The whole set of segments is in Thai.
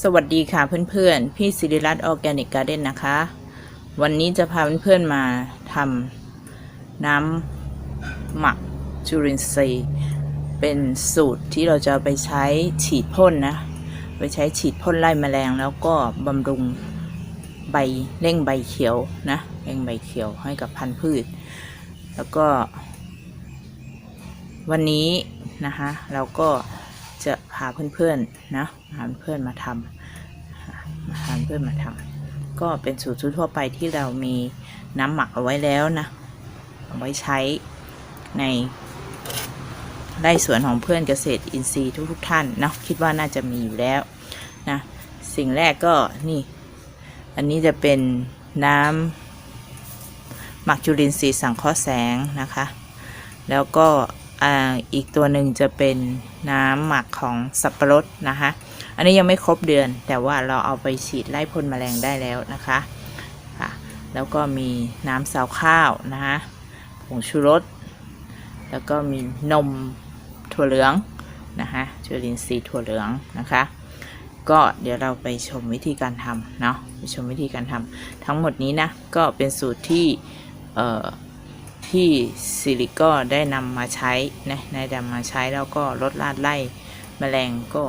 สวัสดีค่ะเพื่อนๆ พี่สิริรัตน์ออร์แกนิกการ์เด้นนะคะ วันนี้จะพาเพื่อนๆมาทำน้ำหมักจุลินทรีย์เป็นสูตรที่เราจะไปใช้ฉีดพ่นนะ ไปใช้ฉีดพ่นไล่แมลงแล้วก็บำรุงใบเร่งใบเขียวนะเร่งใบเขียวให้กับพันธุ์พืช แล้วก็ วันนี้นะคะเราก็ จะพาเพื่อนๆนะพาเพื่อนมาทำมาพาเพื่อนมาทำก็เป็นสูตรทั่วไปที่เรามีน้ำหมักเอาไว้แล้วนะเอาไว้ใช้ในไร่สวนของเพื่อนเกษตรอินทรีย์ทุกๆท่านเนาะคิดว่าน่าจะมีอยู่แล้วนะสิ่งแรกก็นี่ อันนี้จะเป็นน้ำหมักจุลินทรีย์สังเคราะห์แสงนะคะ แล้วก็อ่าอีกตัวหนึ่งจะเป็น น้ำหมักของสับปะรดนะคะ อันนี้ยังไม่ครบเดือน แต่ว่าเราเอาไปฉีดไล่พ่นแมลงได้แล้วนะคะค่ะแล้วก็มีน้ำซาวข้าวนะคะผงชูรส แล้วก็มีนมถั่วเหลืองนะคะจุลินทรีย์ถั่วเหลืองนะคะ ก็เดี๋ยวเราไปชมวิธีการทำเนาะไปชมวิธีการทำทั้งหมดนี้นะก็เป็นสูตรที่เอ่อ ที่ซิลิก็ได้นำมาใช้นะได้นำมาใช้แล้วก็ลดลาดไล่แมลงก็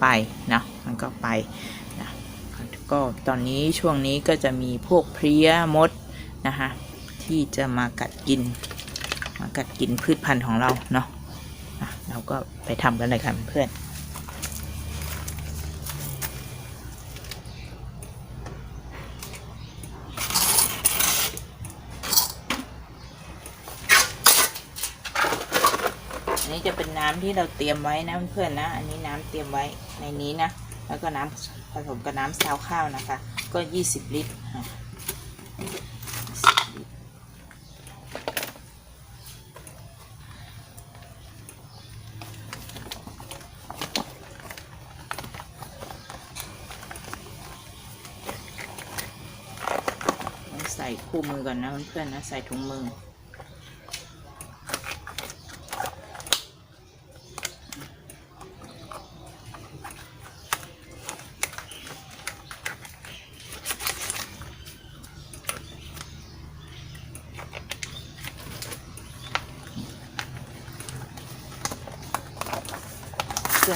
ไปนะมันก็ไปนะก็ตอนนี้ช่วงนี้ก็จะมีพวกเพลี้ยมดนะคะที่จะมากัดกิน มากัดกินพืชพันธุ์ของเราเนาะอะเราก็ไปทำกันเลยค่ะเพื่อน นี้จะเป็นน้ำที่เราเตรียมไว้นะเพื่อนๆนะ อันนี้น้ำเตรียมไว้ในนี้นะ แล้วก็น้ำผสมกับน้ำซาวข้าวนะคะ ก็20ลิตรค่ะ20 ลิตรใส่คู่มือก่อนนะเพื่อนๆนะ ใส่ถุงมือ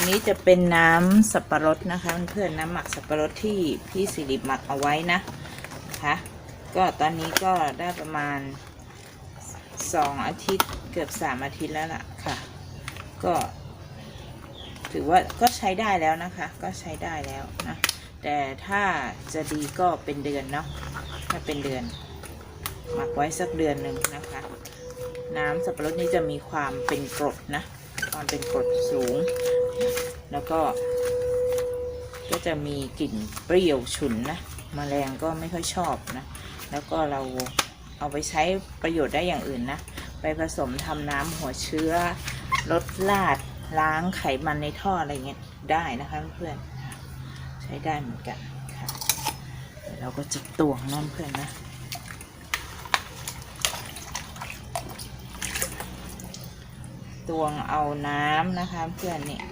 นี้จะเป็นน้ำสับปะรดนะคะเพื่อนๆน้ำหมักสับปะรดที่พี่สิริหมักเอาไว้นะคะก็ตอนนี้ก็ได้ประมาณสองอาทิตย์เกือบสามอาทิตย์แล้วล่ะค่ะ ก็ ถือว่าก็ใช้ได้แล้วนะคะ ก็ใช้ได้แล้วนะแต่ถ้าจะดีก็เป็นเดือนเนาะถ้าเป็นเดือน หมักไว้สักเดือนหนึ่งนะคะ น้ำสับปะรดนี้จะมีความเป็นกรดนะความเป็นกรดสูง แล้วก็ก็จะมีกลิ่นเปรี้ยวฉุนนะมแมลงก็ไม่ค่อยชอบนะ แล้วก็เราเอาไปใช้ประโยชน์ได้อย่างอื่นนะ ไปผสมทำน้ำหัวเชื้อลดลาดล้างไขมันในท่ออะไรเงี้ยได้นะคะเพื่อนใช้ได้เหมือนกันค่ะเดี๋ยวเราก็จะตวงนั่นเพื่อนนะตวงเอาน้ำนะคะเพื่อนเนี่ย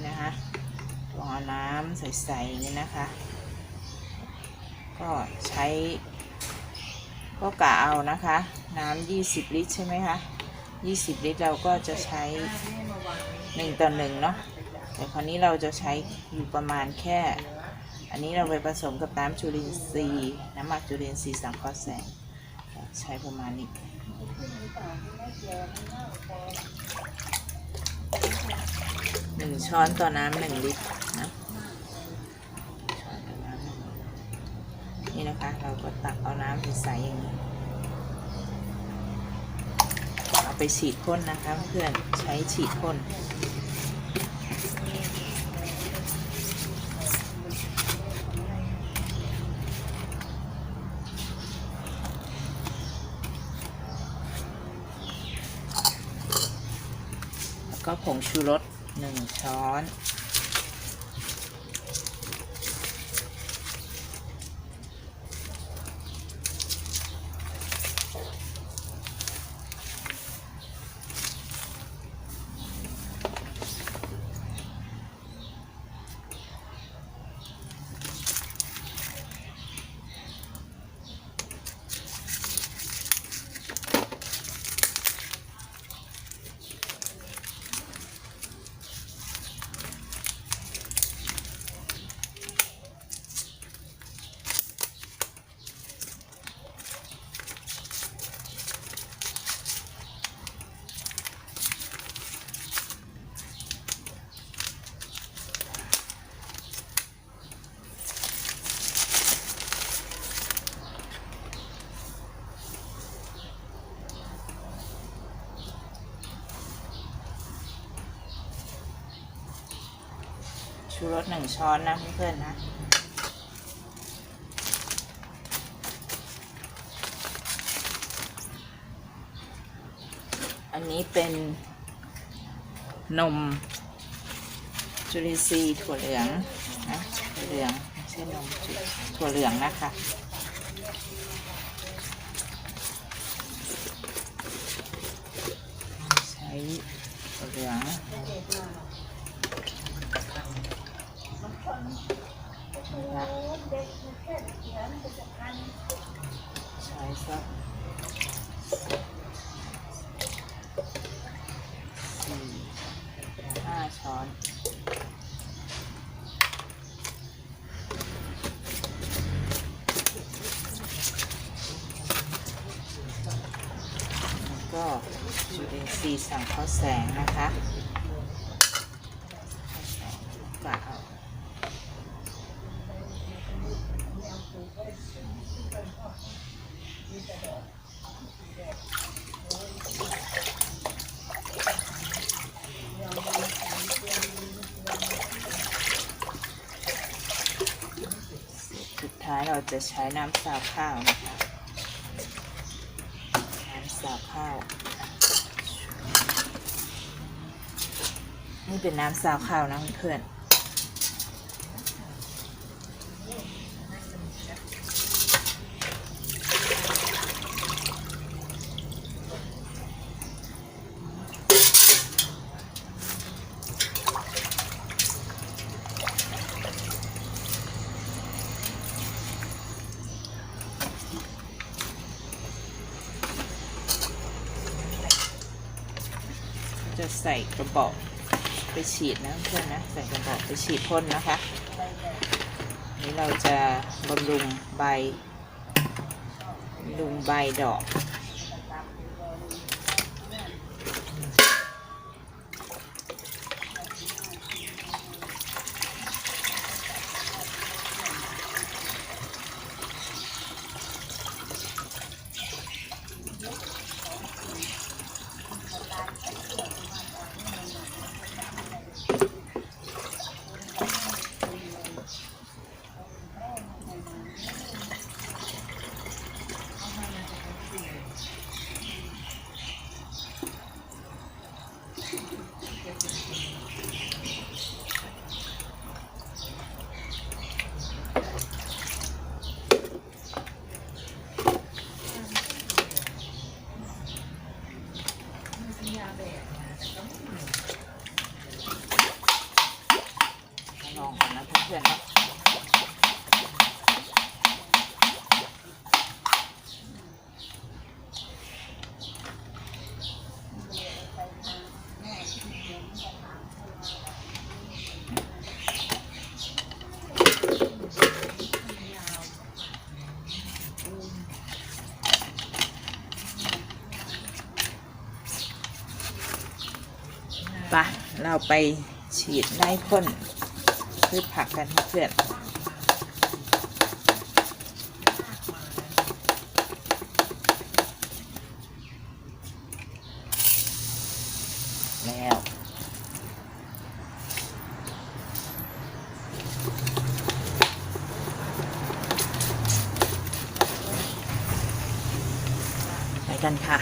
นี่นะคะตวงเอาน้ำใสๆนี้นะคะ ก็ใช้ ก็กะเอานะคะ น้ำยี่สิบลิตรใช่ไหมคะยี่สิบลิตรเราก็จะใช้หนึ่งต่อหนึ่งเนาะแต่คราวนี้เราจะใช้อยู่ประมาณแค่ อันนี้เราไปผสมกับน้ำจุลินทรีย์น้ำหมักจุลินทรีย์สังเคราะห์แสง ใช้ประมาณนี้ หนึ่งช้อนต่อน้ำหนึ่งลิตรนะช้อนต่อน้ำหนึ่งนี่นะคะ เราก็ตักเอาน้ำใสๆอย่างนี้ เอาไปฉีดพ่นนะคะเพื่อนใช้ฉีดพ่นแล้วก็ผง ชูรสหนึ่งช้อนน ชูรสหนึ่งช้อนนะเพื่อนๆนะอันนี้เป็นนมจุลินทรีย์ถั่วเหลืองนะถั่วเหลืองไม่ใช่นมถั่วเหลืองนะคะ ใช้ถั่วเหลือง นะคะใช้สักสี่ห้าช้อนแล้วก็จุลินทรีย์สังเคราแสงนะคะกะเอาสุดท้ายเรา จะใช้น้ำซาวข้าวนะคะ น้ำสาวข้าว นี่เป็นน้ำสาวข้าวนะเพื่อน ใส่กระบอกไปฉีดนะเพื่อนนะใส่กระบอกไปฉีดพ่นนะคะ นี่เราจะบำรุงใบบำรุงใบดอก ปะเราไปฉีดไล่พ่นพืชผักกันเพื่อนแล้ว ไปกันค่ะ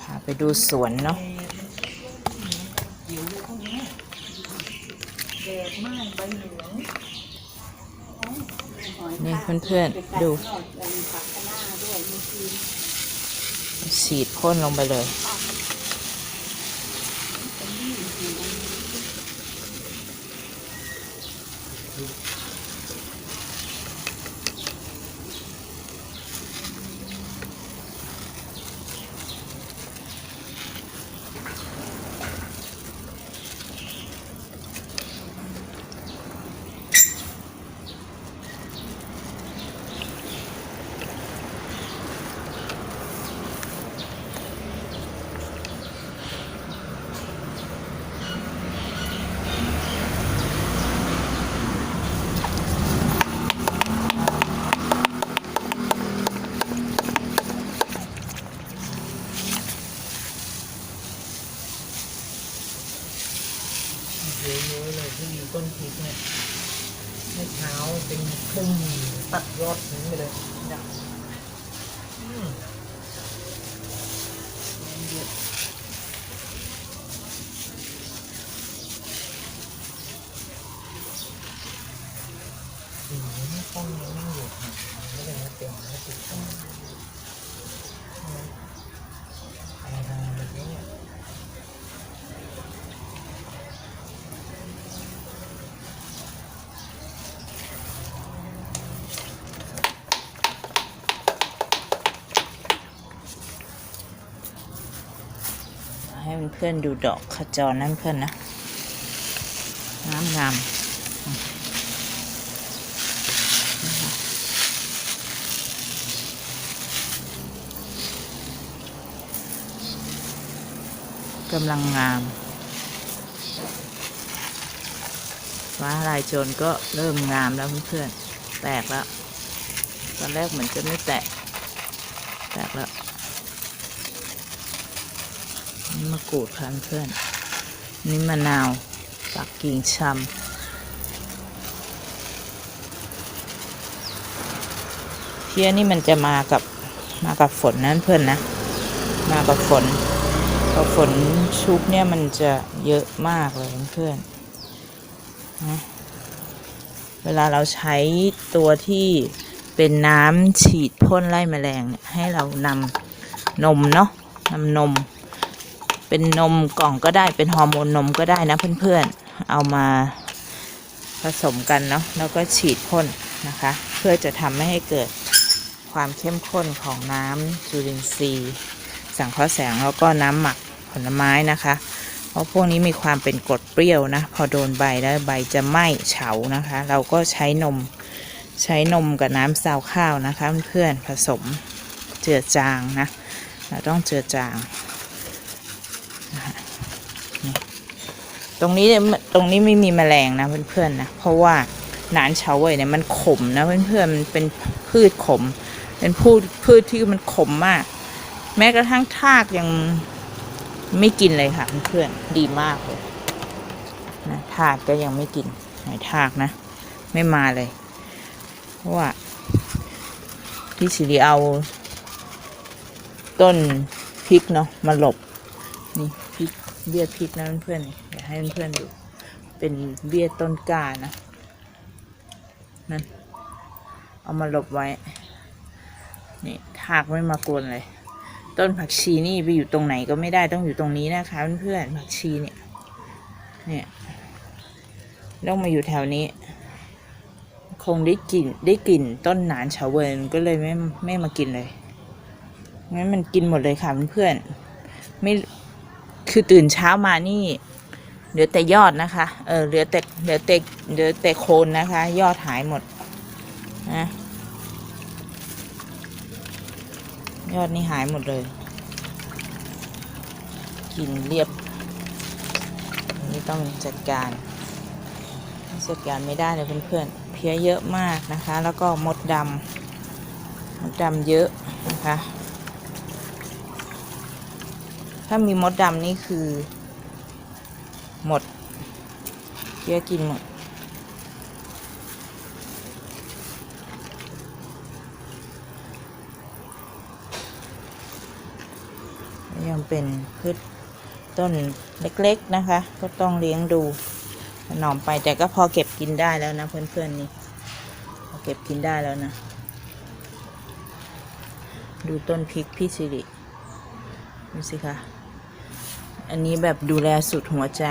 พา ไปดูสวนเนาะนี่เพื่อนๆ ดูฉีดพ่นลงไปเลย น เยอะๆเลยที่มีต้นพริกเนี่ยเมื่อเช้าเป็นครึ่งตัดยอดทิ้งไปเลยนะอืมเยอะสีนี่ต้นนี้ไม่อยู่ค่ะไม่ได้มาเต็มไม่ติดต้นอะไรทำแบบนี้เนี่ย ให้ เพื่อนดูดอกขจรนั่นเพื่อนนะงามงามกำลังงามฟ้าลายโจรก็เริ่มงามแล้วเพื่อนๆแตกแล้ว ตอนแรกเหมือนจะไม่แตก แตกแล้ว นี่ มะกรูดค่ะเพื่อน นี่มะนาวปักกิ่งชำเพี้ยนี่มันจะมากับมากับฝนนั้นเพื่อนนะ มากับฝนพอฝนชุกเนี่ยมันจะเยอะมากเลยเพื่อนนะเวลาเราใช้ตัวที่เป็นน้ำฉีดพ่นไล่แมลงให้เรานำนมเนาะนำนม เป็นนมกล่องก็ได้เป็นฮอร์โมนนมก็ได้นะเพื่อนๆ เอามาผสมกันเนาะแล้วก็ฉีดพ่นนะคะ เพื่อจะทำให้เกิดความเข้มข้นของน้ำจุลินทรีย์ สังเคราะห์แสงแล้วก็น้ำหมักผลไม้นะคะ เพราะพวกนี้มีความเป็นกรดเปรี้ยวนะ พอโดนใบแล้วใบจะไหม้เฉานะคะ เราก็ใช้นมใช้นมกับน้ำซาวข้าวนะคะเพื่อนๆผสมเจือจางนะเราต้องเจือจาง ตรงนี้ตรงนี้ไม่มีแมลงนะเพื่อนๆนะเพราะว่าหนานเฉาเว่ยเนี่ยมันขมนะเพื่อนๆมันเป็นพืชขม เป็นพืชพืชที่มันขมมาก แม้กระทั่งทากยังไม่กินเลยค่ะเพื่อนๆดีมากเลยนะทากก็ยังไม่กินไหนทากนะ ไม่มาเลยเพราะว่าพี่สิริเอาต้นพริกเนาะมาหลบนี่พริกเบี้ยพริกนะเพื่อนๆ ให้เพื่อนๆดู เป็นเบี้ยต้นกานะ นั่น เอามาหลบไว้ นี่ทากไม่มากวนเลย ต้นผักชีนี่ไปอยู่ตรงไหนก็ไม่ได้ต้องอยู่ตรงนี้นะคะเพื่อนๆผักชีเนี่ย เนี่ยต้องมาอยู่แถวนี้ คงได้กลิ่นได้กลิ่นต้นหนานเฉาเวิร์นก็เลยไม่ไม่มากินเลยงั้นมันกินหมดเลยค่ะเพื่อนๆไม่คือตื่นเช้ามานี่ เหลือแต่ยอดนะคะ เออเหลือแต่เหลือแต่เหลือแต่โคนนะคะ ยอดหายหมดนะยอดนี่หายหมดเลย กินเรียบนนี้ต้องจัดการ จัดการไม่ได้เลยเพื่อนๆ เพี้ยเยอะมากนะคะ แล้วก็มดดำมดดำเยอะนะคะ ถ้ามีมดดำนี่คือ หมดเพี้ยกินหมดยังเป็นพืชต้นเล็กๆนะคะ ก็ต้องเลี้ยงดูถนอมไปแต่ก็พอเก็บกินได้แล้วนะเพื่อนๆนี่พอเก็บกินได้แล้วนะ ดูต้นพริกพี่สิริดูสิคะ อันนี้แบบดูแลสุดหัวใจ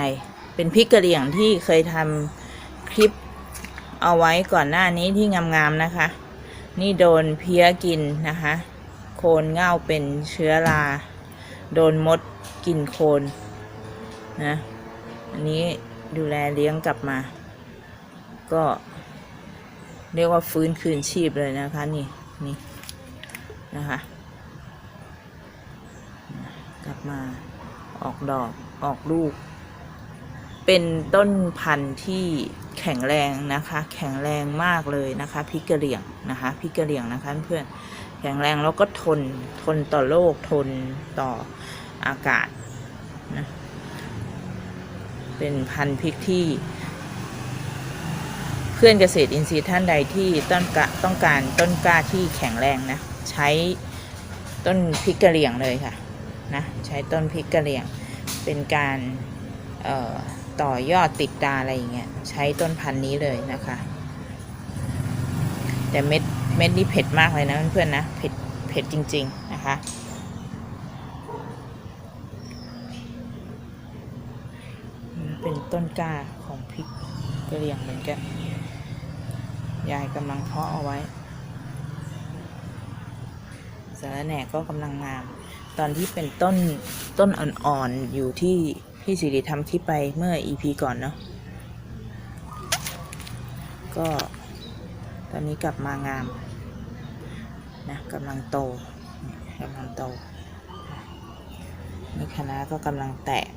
เป็นพริกกระเหรี่ยงที่เคยทำคลิปเอาไว้ก่อนหน้านี้ที่งามๆนะคะ นี่โดนเพี้ยกินนะคะ โคนเง่าเป็นเชื้อรา โดนมดกินโคนนะ อันนี้ดูแลเลี้ยงกลับมา ก็เรียกว่าฟื้นคืนชีพเลยนะคะ นี่นี่นะคะ กลับมา ออกดอกออกลูก เป็นต้นพันธุ์ที่แข็งแรงนะคะ แข็งแรงมากเลยนะคะพริกกะเหรี่ยงนะคะพริกกะเหรี่ยงนะคะเพื่อนแข็งแรงแล้วก็ทนทนต่อโลกทนต่ออากาศนะเป็นพันธุ์พริกที่เพื่อนเกษตรอินทรีย์ท่านใดที่ต้นกะต้องการต้นกล้าที่แข็งแรงนะ ใช้ต้นพริกกะเหรี่ยงเลยค่ะ นะใช้ต้นพริกกะเหรี่ยงเป็นการต่อยอดติดดาอะไรอย่างเงี้ยใช้ต้นพันธุ์นี้เลยนะคะ แต่เม็ดเม็ดนี่เผ็ดมากเลยนะเพื่อนๆนะเผ็ดเผ็ดจริง ๆ นะคะเป็นต้นกล้าของพริกกระเหรี่ยงเหมือนกันยายกำลังเพาะเอาไว้สารแหน่ก็กำลังงาม ตอนที่เป็นต้นต้นอ่อนๆอยู่ที่พี่สิริทำคลิปไปเมื่อ EP ก่อนเนาะก็ตอนนี้กลับมางามนะกำลังโตกำลังโตนี่คณะก็กำลังแตก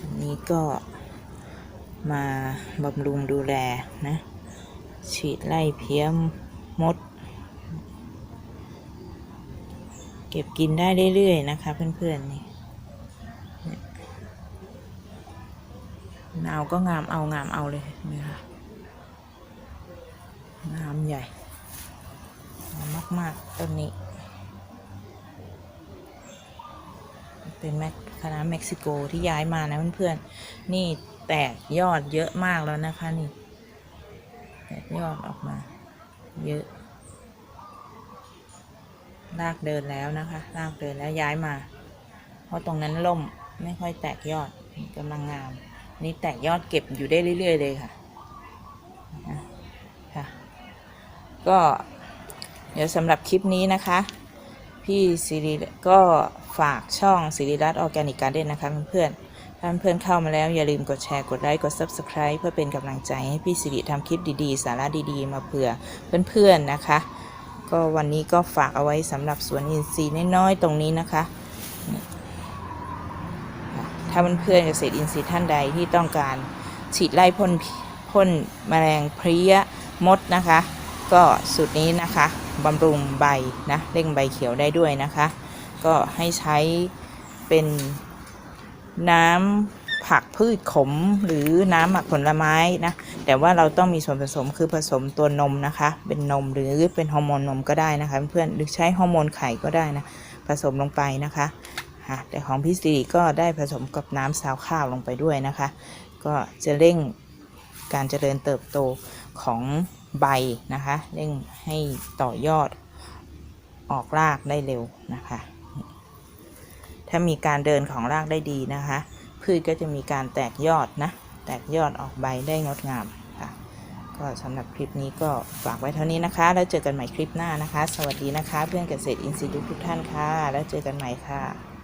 อันนี้ก็มาบำรุงดูแลนะฉีดไล่เพี้ยมมด เก็บกินได้เรื่อยๆนะคะเพื่อนๆนี่เนี่ยนาวก็งามเอางามเอาเลยนี่ค่ะงามใหญ่มากๆต้นนี้ เป็นแมคคณะเม็กซิโกที่ย้ายมานะเพื่อนๆ นี่แตกยอดเยอะมากแล้วนะคะนี่ แตกยอดออกมา เยอะ รากเดินแล้วนะคะรากเดินแล้วย้ายมา เพราะตรงนั้นล่มไม่ค่อยแตกยอดกำลังงาม นี่แตกยอดเก็บอยู่ได้เรื่อย ๆ เลยค่ะค่ะ ก็เดี๋ยวสำหรับคลิปนี้นะคะ พี่สิริก็ฝากช่องสิริรัตน์ออร์แกนิกการ์เด้นนะคะเพื่อนๆถ้าเพื่อนๆเข้ามาแล้วอย่าลืมกดแชร์กดไลค์กด Subscribe เพื่อเป็นกำลังใจให้พี่สิริทำคลิปดีๆ สาระดีๆ มาเผื่อเพื่อนๆนะคะ ก็วันนี้ก็ฝากเอาไว้สำหรับสวนอินทรีย์น้อยๆตรงนี้นะคะ ถ้าเพื่อนๆเกษตรอินทรีย์ท่านใดที่ต้องการฉีดไล่พ่นพ่นแมลงเพลี้ยมดนะคะ ก็สูตรนี้นะคะบำรุงใบนะเร่งใบเขียวได้ด้วยนะคะ ก็ให้ใช้เป็นน้ำ ผักพืชขมหรือน้ำหมักผลไม้นะ แต่ว่าเราต้องมีส่วนผสมคือผสมตัวนมนะคะ เป็นนมหรือเป็นฮอร์โมนนมก็ได้นะคะเพื่อนหรือใช้ฮอร์โมนไข่ก็ได้นะ ผสมลงไปนะคะค่ะแต่ของพี่สิริก็ได้ผสมกับน้ำซาวข้าวลงไปด้วยนะคะ ก็จะเร่งการเจริญเติบโตของใบนะคะ เร่งให้ต่อยอดออกรากได้เร็วนะคะ ถ้ามีการเดินของรากได้ดีนะคะ พืชก็จะมีการแตกยอดนะ แตกยอดออกใบได้งดงามค่ะ ก็สำหรับคลิปนี้ก็ฝากไว้เท่านี้นะคะ แล้วเจอกันใหม่คลิปหน้านะคะ สวัสดีนะคะ เพื่อนเกษตรอินทรีย์ทุกท่านค่ะ แล้วเจอกันใหม่ค่ะ